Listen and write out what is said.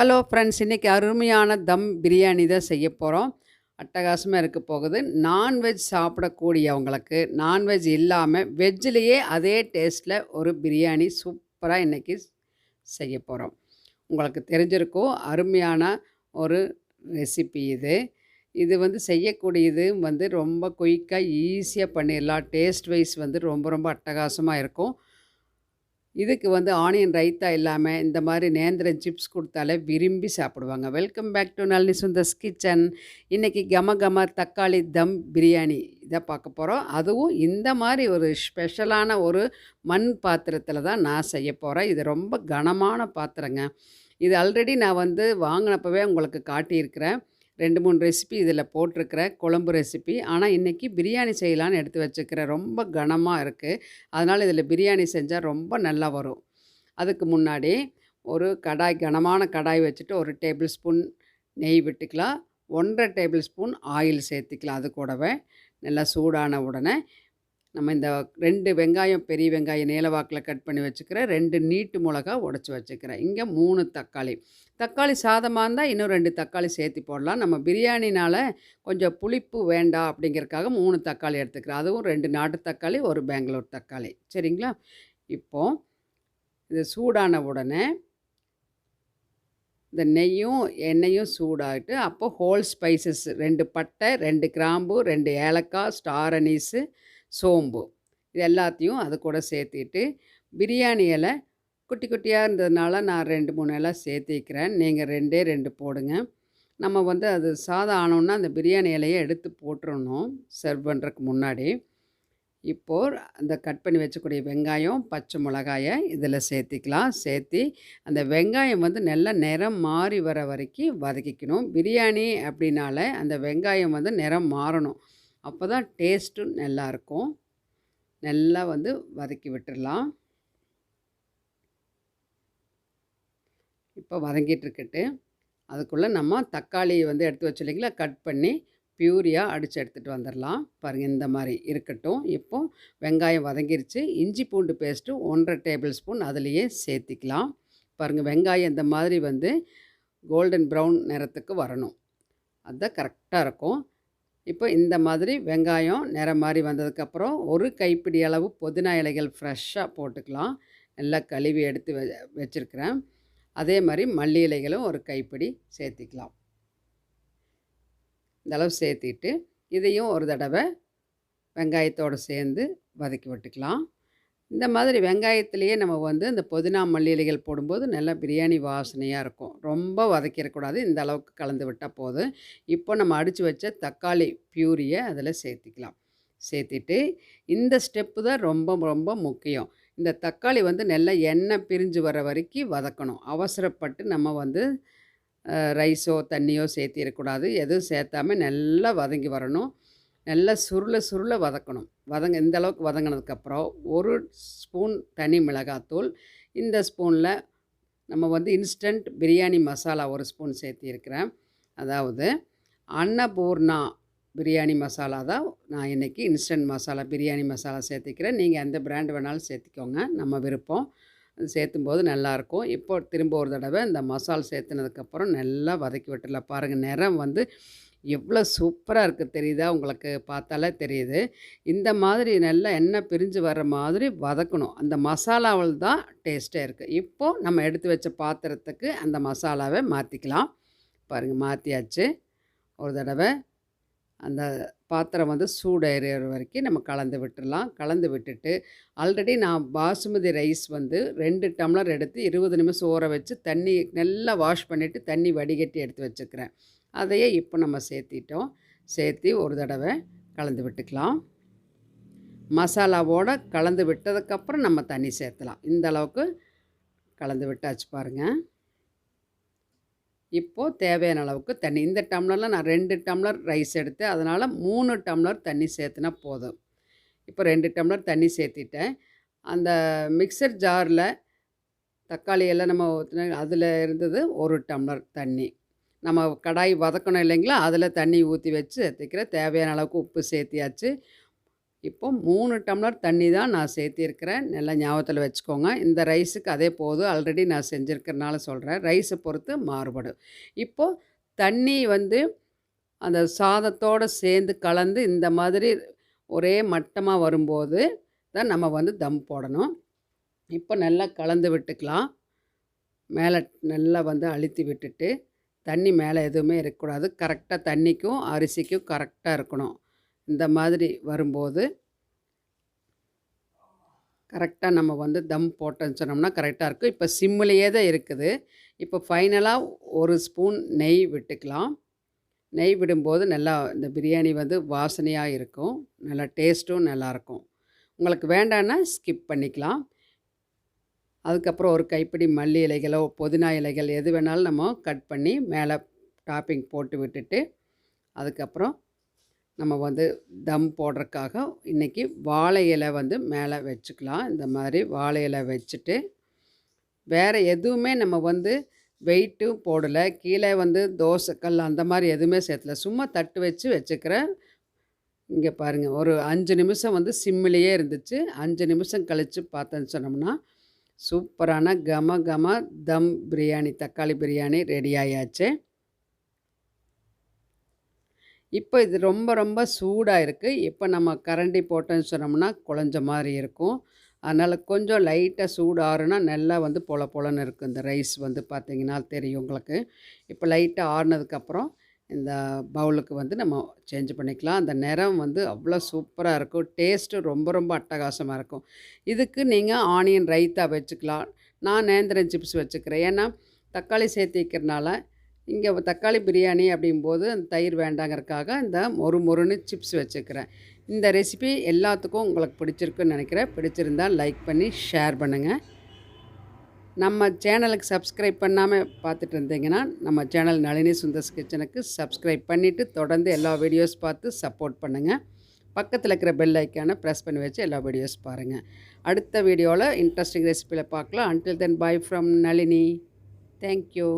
Hello friends இன்றைக்கி அருமையான தம் பிரியாணி தான் செய்ய போகிறோம் அட்டகாசமாக இருக்க போகுது. நான்வெஜ் சாப்பிடக்கூடியவங்களுக்கு நான்வெஜ் இல்லாமல் வெஜ்லேயே அதே டேஸ்ட்டில் ஒரு பிரியாணி சூப்பராக இன்றைக்கி செய்ய போகிறோம் உங்களுக்கு தெரிஞ்சிருக்கும் அருமையான ஒரு ரெசிபி இது. இது வந்து செய்யக்கூடியது வந்து ரொம்ப குயிக்காக ஈஸியாக பண்ணிடலாம். டேஸ்ட் வைஸ் வந்து ரொம்ப ரொம்ப அட்டகாசமாக இருக்கும். இதுக்கு வந்து ஆனியன் ரைத்தா இல்லாமல் இந்த மாதிரி நேந்திரம் சிப்ஸ் கொடுத்தாலே விரும்பி சாப்பிடுவாங்க. Welcome back to Nalini Sundar's kitchen இன்றைக்கி கம கம தக்காளி தம் பிரியாணி இதை பார்க்க போகிறோம் அதுவும் இந்த மாதிரி ஒரு ஸ்பெஷலான ஒரு மண் பாத்திரத்தில் தான் நான் செய்ய போகிறேன் இது ரொம்ப கனமான பாத்திரங்க. இது ஆல்ரெடி நான் வந்து வாங்கினப்பவே உங்களுக்கு காட்டியிருக்கிறேன். ரெண்டு மூணு ரெசிபி இதில் போட்டிருக்கிறேன். குழம்பு ரெசிபி ஆனால் இன்றைக்கி பிரியாணி செய்யலான்னு எடுத்து வச்சுக்கிறேன் ரொம்ப கனமாக இருக்குது அதனால் இதில் பிரியாணி செஞ்சால் ரொம்ப நல்லா வரும். அதுக்கு முன்னாடி ஒரு கடாய் கனமான கடாய் வச்சுட்டு ஒரு டேபிள் ஸ்பூன் நெய் விட்டுக்கலாம். ஒன்றரை டேபிள் ஸ்பூன் ஆயில் சேர்த்துக்கலாம் அது கூடவே. நல்லா சூடான உடனே நம்ம இந்த ரெண்டு வெங்காயம் பெரிய வெங்காயம் நீளவாக்கில் கட் பண்ணி வச்சுக்கிறேன் ரெண்டு நீட்டு மிளகா உடச்சி வச்சுக்கிறேன் இங்கே மூணு தக்காளி. தக்காளி சாதமாக இருந்தால் இன்னும் ரெண்டு தக்காளி சேர்த்து போடலாம். நம்ம பிரியாணினால் கொஞ்சம் புளிப்பு வேண்டாம் அப்படிங்கிறதுக்காக மூணு தக்காளி எடுத்துக்கிறேன். அதுவும் ரெண்டு நாட்டு தக்காளி ஒரு பெங்களூர் தக்காளி. சரிங்களா? இப்போது இது சூடான உடனே இந்த நெய்யும் எண்ணெயும் சூடாகிட்டு அப்போ ஹோல் ஸ்பைசஸ் ரெண்டு பட்டை ரெண்டு கிராம்பு ரெண்டு ஏலக்காய் ஸ்டார் அனீஸு சோம்பு. இது எல்லாத்தையும் அது கூட சேர்த்திட்டு பிரியாணி இலை குட்டி குட்டியாக இருந்ததுனால நான் ரெண்டு மூணு இலை சேர்த்திக்கிறேன் நீங்கள் ரெண்டே ரெண்டு போடுங்க. நம்ம வந்து அது சாதம் ஆனோன்னா அந்த பிரியாணி இலையை எடுத்து போட்டுறணும் சர்வ் பண்ணுறதுக்கு முன்னாடி. இப்போது அந்த கட் பண்ணி வச்சக்கூடிய வெங்காயம் பச்சை மிளகாயை இதில் சேர்த்திக்கலாம். சேர்த்தி அந்த வெங்காயம் வந்து நல்லா நிறம் மாறி வர வரைக்கும் வதக்கிக்கணும். பிரியாணி அப்படின்னால அந்த வெங்காயம் வந்து நிறம் மாறணும். அப்போ தான் டேஸ்ட்டும் நல்லாயிருக்கும் நல்லா வந்து வதக்கி விட்டுடலாம் இப்போ வதங்கிட்டுருக்கட்டு அதுக்குள்ளே நம்ம தக்காளி வந்து எடுத்து வச்சு இல்லைங்களா? கட் பண்ணி பியூரியாக அடித்து எடுத்துகிட்டு வந்துடலாம் பாருங்கள் இந்த மாதிரி இருக்கட்டும். இப்போ வெங்காயம் வதங்கிருச்சு. இஞ்சி பூண்டு பேஸ்ட்டு ஒன்றரை டேபிள் ஸ்பூன் அதுலேயே சேர்த்திக்கலாம். பாருங்கள் வெங்காயம் இந்த மாதிரி வந்து கோல்டன் ப்ரௌன் நிறத்துக்கு வரணும். அதுதான் கரெக்டாக இருக்கும். இப்போ இந்த மாதிரி வெங்காயம் நிறம் மாதிரி வந்ததுக்கப்புறம் ஒரு கைப்பிடி அளவு புதினா இலைகள் ஃப்ரெஷ்ஷாக போட்டுக்கலாம். நல்லா கழுவி எடுத்து வெ வச்சுருக்கிறேன். அதே மாதிரி மல்லி இலைகளும் ஒரு கைப்பிடி சேர்த்திக்கலாம். இந்தளவு சேர்த்திட்டு இதையும் ஒரு தடவை வெங்காயத்தோடு சேர்ந்து வதக்கி விட்டுக்கலாம். இந்த மாதிரி வெங்காயத்துலேயே நம்ம வந்து இந்த புதினா மல்லி இலைகள் போடும்போது நல்லா பிரியாணி வாசனையாக இருக்கும். ரொம்ப வதக்கிடக்கூடாது இந்த அளவுக்கு கலந்து விட்டால் போதும். இப்போ நம்ம அடித்து வச்ச தக்காளி பியூரியை அதில் சேர்த்திக்கலாம். சேர்த்திட்டு இந்த ஸ்டெப்பு தான் ரொம்ப ரொம்ப முக்கியம். இந்த தக்காளி வந்து நல்லா எண்ணெய் பிரிஞ்சு வர வரைக்கும் வதக்கணும். அவசரப்பட்டு நம்ம வந்து ரைஸோ தண்ணியோ சேர்த்திடக்கூடாது. எதுவும் சேர்த்தாமல் நல்லா வதங்கி வரணும். நல்லா சுருள சுருள வதக்கணும். வதங்க இந்த அளவுக்கு வதங்கினதுக்கப்புறம் ஒரு ஸ்பூன் தனி மிளகாத்தூள். இந்த ஸ்பூனில் நம்ம வந்து இன்ஸ்டன்ட் பிரியாணி மசாலா ஒரு ஸ்பூன் சேர்த்திருக்கிறேன். அதாவது அன்னபூர்ணா பிரியாணி மசாலா தான் நான் இன்றைக்கி இன்ஸ்டன்ட் மசாலா பிரியாணி மசாலா சேர்த்திக்கிறேன். நீங்கள் எந்த பிராண்ட் வேணாலும் சேர்த்திக்கோங்க. நம்ம விருப்பம். அது சேர்த்தும் போது நல்லாயிருக்கும். இப்போ திரும்ப ஒரு தடவை இந்த மசால் சேர்த்துனதுக்கப்புறம் நல்லா வதக்கி விட்டுல பாருங்கள் நிறம் வந்து எவ்வளோ சூப்பராக இருக்குது தெரியுதா உங்களுக்கு பார்த்தாலே தெரியுது. இந்த மாதிரி நல்லா எண்ணெய் பிரிஞ்சு வர்ற மாதிரி வதக்கணும். அந்த மசாலாவில் தான் டேஸ்ட்டாக இருக்குது இப்போது நம்ம எடுத்து வச்ச பாத்திரத்துக்கு அந்த மசாலாவை மாற்றிக்கலாம் பாருங்கள் மாற்றியாச்சு ஒரு தடவை அந்த பாத்திரம் வந்து சூடேறுற வரைக்கும் நம்ம கலந்து விட்டுடலாம். கலந்து விட்டுட்டு ஆல்ரெடி நான் பாசுமதி ரைஸ் வந்து ரெண்டு டம்ளர் எடுத்து இருபது நிமிஷம் ஊற வச்சு தண்ணி நல்லா வாஷ் பண்ணிவிட்டு தண்ணி வடிகட்டி எடுத்து வச்சுக்கிறேன். அதையே இப்போ நம்ம சேர்த்திட்டோம். சேர்த்து ஒரு தடவை கலந்து விட்டுக்கலாம். மசாலாவோடு கலந்து விட்டதுக்கப்புறம் நம்ம தண்ணி சேர்த்தலாம். இந்த அளவுக்கு கலந்து விட்டாச்சு பாருங்கள் இப்போது தேவையான அளவுக்கு தண்ணி. இந்த டம்ளரில் நான் ரெண்டு டம்ளர் ரைஸ் எடுத்து அதனால் மூணு டம்ளர் தண்ணி சேர்த்துனா போதும். இப்போ ரெண்டு டம்ளர் தண்ணி சேர்த்திட்டேன். அந்த மிக்சர் ஜாரில் தக்காளி எல்லாம் நம்ம ஊற்றின அதில் இருந்தது ஒரு டம்ளர் தண்ணி. நம்ம கடாய் வதக்கணும் இல்லைங்களா அதில் தண்ணி ஊற்றி வச்சு சேர்த்துக்கிற தேவையான அளவுக்கு உப்பு சேர்த்தியாச்சு இப்போ மூணு டம்ளர் தண்ணி தான் நான் சேர்த்திருக்கிறேன். நல்லா ஞாபகத்தில் வச்சுக்கோங்க. இந்த ரைஸுக்கு அதே போதும். ஆல்ரெடி நான் செஞ்சுருக்கிறனால சொல்கிறேன் ரைஸை பொறுத்து மாறுபடும். இப்போது தண்ணி வந்து அந்த சாதத்தோட சேர்ந்து கலந்து இந்த மாதிரி ஒரே மட்டமாக வரும்போது தான் நம்ம வந்து தம் போடணும். இப்போ நல்லா கலந்து விட்டுக்கலாம். மேலே நல்லா வந்து அழுத்தி விட்டுட்டு, தண்ணி மேலே எதுவுமே இருக்கக்கூடாது. கரெக்டாக தண்ணிக்கும், அரிசிக்கும் கரெக்டாக இருக்கணும். இந்த மாதிரி வரும்போது கரெக்டாக நம்ம வந்து தம் போட்டோன்னு சொன்னோம்னா கரெக்டாக இருக்கும். இப்போ சிம்மிலேயே தான் இருக்குது. இப்போ ஃபைனலாக ஒரு ஸ்பூன் நெய் விட்டுக்கலாம். நெய் விடும்போது நல்லா இந்த பிரியாணி வந்து வாசனையாக இருக்கும். நல்லா டேஸ்ட்டும் நல்லாயிருக்கும். உங்களுக்கு வேண்டான்னா ஸ்கிப் பண்ணிக்கலாம். அதுக்கப்புறம் ஒரு கைப்பிடி மல்லி இலைகளோ, புதினா இலைகள் எது வேணாலும் நம்ம கட் பண்ணி மேலே டாப்பிங் போட்டு விட்டுட்டு, அதுக்கப்புறம் நம்ம வந்து தம் போடுறதுக்காக இன்னைக்கு வாழை இலை வந்து மேலே வச்சுக்கலாம். இந்த மாதிரி வாழை இலை வச்சுட்டு, வேறு எதுவுமே நம்ம வந்து வெயிட்டும் போடலை கீழே வந்து தோசைக்கல் அந்த மாதிரி எதுவுமே சேர்த்தல. சும்மா தட்டு வச்சு வச்சுக்கிறேன். இங்கே பாருங்கள் ஒரு அஞ்சு நிமிஷம் வந்து சிம்மிலேயே இருந்துச்சு. அஞ்சு நிமிஷம் கழிச்சு பார்த்தேன்னு சொன்னோம்னா, சூப்பரான கம கம தம் பிரியாணி, தக்காளி பிரியாணி ரெடி ஆயாச்சு. இப்போ இது ரொம்ப ரொம்ப சூடாக இருக்குது இப்போ நம்ம கரண்டி போட்டோன்னு சொன்னோம்னா, குழஞ்ச மாதிரி இருக்கும். அதனால் கொஞ்சம் லைட்டாக சூடு ஆறுனா நல்லா வந்து பொல பொலன்னு இருக்கும். இந்த ரைஸ் வந்து பார்த்திங்கன்னா தெரியும் உங்களுக்கு. இப்போ லைட்டாக ஆறுனதுக்கப்புறம் இந்த பவுலுக்கு வந்து நம்ம சேஞ்ச் பண்ணிக்கலாம். அந்த நிறம் வந்து அவ்வளோ சூப்பராக இருக்கும். டேஸ்ட்டு ரொம்ப ரொம்ப அட்டகாசமாக இருக்கும். இதுக்கு நீங்கள் ஆனியன் ரைத்தா வச்சுக்கலாம். நான் நேந்திரம் சிப்ஸ் வச்சுக்கிறேன். ஏன்னா, தக்காளி சேர்த்திக்கிறனால, இங்கே தக்காளி பிரியாணி அப்படிங்கும்போது அந்த தயிர் வேண்டாங்கிறதுக்காக இந்த மொறு மொறுன்னு சிப்ஸ் வச்சுக்கிறேன். இந்த ரெசிபி எல்லாத்துக்கும் உங்களுக்கு பிடிச்சிருக்குன்னு நினைக்கிறேன். பிடிச்சிருந்தா லைக் பண்ணி ஷேர் பண்ணுங்கள் நம்ம சேனலுக்கு சப்ஸ்கிரைப் பண்ணாமல் பார்த்துட்டு இருந்தீங்கன்னா, நம்ம சேனல் நளினி சுந்தர்ஸ் கிச்சனுக்கு சப்ஸ்கிரைப் பண்ணிவிட்டு தொடர்ந்து எல்லா வீடியோஸ் பார்த்து சப்போர்ட் பண்ணுங்கள் பக்கத்தில் இருக்கிற பெல் ஐக்கானை ப்ரெஸ் பண்ணி வச்சு எல்லா வீடியோஸ் பாருங்கள் அடுத்த வீடியோவில் இன்ட்ரெஸ்டிங் ரெசிபியில் பார்க்கலாம். Until then bye from Nalini. Thank you.